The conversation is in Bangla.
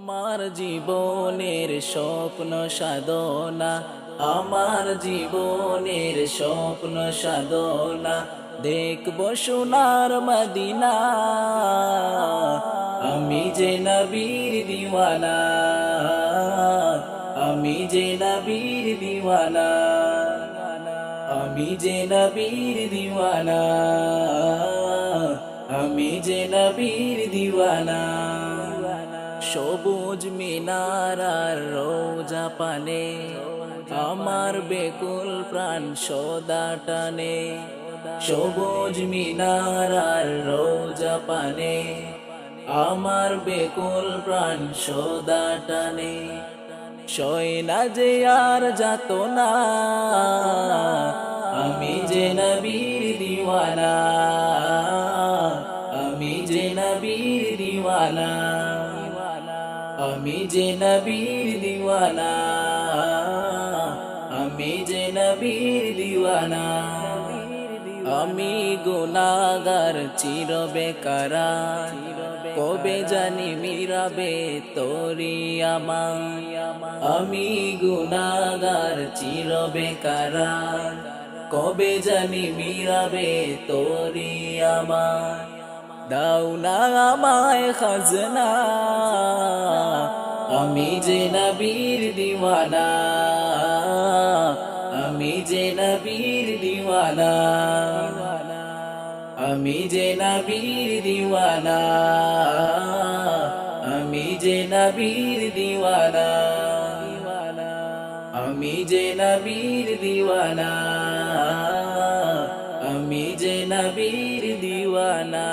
আমার জীবনের স্বপ্ন সাধনা, আমার জীবনের স্বপ্ন সাধনা। দেখব সোনার মদিনা, আমি যে নবীর দিওয়ানা, আমি যে নবীর দিওয়ানা, আমি যে নবীর দিওয়ানা, আমি যে নবীর দিওয়ানা। সবুজ মিনার রোজা পানে, আমার বেকুল প্রাণ সদা টানে। সবুজ মিনার রোজা পানে, আমার বেকুল প্রাণ সদা টানে। সয়না যে আর যাত না, আমি যে নবীর দিওয়ানা, আমি যে নবীর দিওয়ানা। আমি যে নবীর দিওয়ানা, আমি যে নবীর দিওয়ানা, আমি গুনাগার চির বেকারা কবে জানি মিরাবে তোরি আমায় আমি গুনাগার চির বেকারা কবে জানি মিরাবে তোরি আমায় দাও না আমায় খাজনা আমি যে নবীর দিওয়ানা, আমি যে নবীর দিওয়ানা, আমি যে নবীর দিওয়ানা, আমি যে নবীর দিওয়ানা, আমি যে নবীর দিওয়ানা, আমি যে নবীর দিওয়ানা।